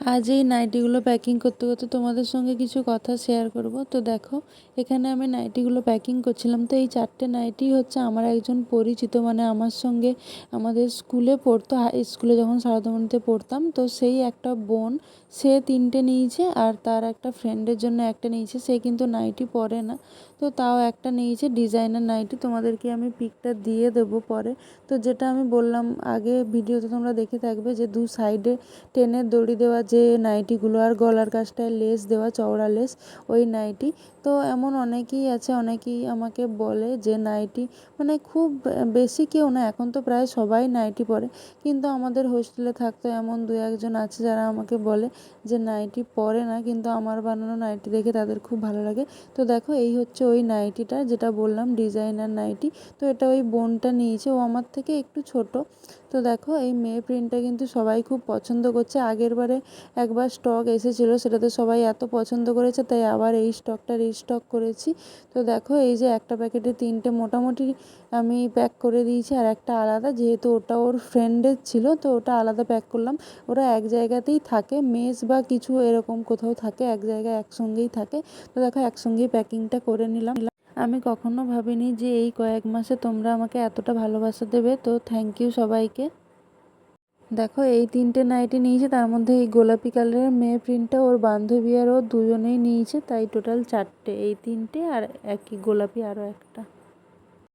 আজ এই নাইটিগুলো প্যাকিং করতে করতে তোমাদের সঙ্গে কিছু কথা শেয়ার করব। তো দেখো, এখানে আমি নাইটিগুলো প্যাকিং করছিলাম। তো এই চারটে নাইটি হচ্ছে আমার একজন পরিচিত মানে আমার সঙ্গে আমাদের স্কুলে পড়তো হাই স্কুলে যখন সারদামণিতে পড়তাম। তো সেই একটা বোন, সে তিনটে নিয়েছে আর তার একটা ফ্রেন্ডের জন্য একটা নিয়েছে। সে কিন্তু নাইটি পরে না। তো তাও একটা নিয়েছে ডিজাইনার নাইটি। তোমাদেরকে আমি পিকটা দিয়ে দেবো পরে। তো যেটা আমি বললাম, আগে ভিডিওতে তোমরা দেখে থাকবে যে দু সাইডে টেনের দড়ি দেওয়া যে নাইটিগুলো আর গলার কাছটায় লেস দেওয়া, চওড়া লেস, ওই নাইটি। তো এমন অনেকেই আছে, অনেকেই আমাকে বলে যে নাইটি মানে খুব বেশি কেউ না, এখন তো প্রায় সবাই নাইটি পরে। কিন্তু আমাদের হোস্টেলে থাকতো এমন দু একজন আছে যারা আমাকে বলে যে নাইটি পরে না, কিন্তু আমার বানানো নাইটি দেখে তাদের খুব ভালো লাগে। তো দেখো, এই হচ্ছে ওই নাইটিটা যেটা বললাম, ডিজাইনার নাইটি। তো এটা ওই বোনটা নিয়েছে, ও আমার থেকে একটু ছোট। তো দেখো, এই মেয়ে প্রিন্টটা কিন্তু সবাই খুব পছন্দ করছে। আগের বারে একবার স্টক এসেছিল, সেটাতে সবাই এত পছন্দ করেছে, তাই আবার এই স্টকটা রিস্টক করেছি। তো দেখো, এই যে একটা প্যাকেটে তিনটে মোটামুটি আমি প্যাক করে দিয়েছি, আর একটা আলাদা, যেহেতু ওটা ওর ফ্রেন্ডের ছিল, তো ওটা আলাদা প্যাক করলাম। ওরা এক জায়গাতেই থাকে, মেস বা কিছু এরকম কোথাও থাকে, এক জায়গায় একসঙ্গেই থাকে। তো দেখো, একসঙ্গেই প্যাকিংটা করে নিলাম। আমি কখনো ভাবিনি যে এই কয়েক মাসে তোমরা আমাকে এতটা ভালোবাসা দেবে, তো থ্যাংক ইউ সবাইকে। দেখো, এই তিনটে নাইটি নিয়েছে, তার মধ্যে এই গোলাপি কালারের মেয়ে প্রিন্টটা ওর বান্ধবী আর ও দুজনেই নিয়েছে, তাই টোটাল চারটে, এই তিনটে আর একই গোলাপি আরও একটা।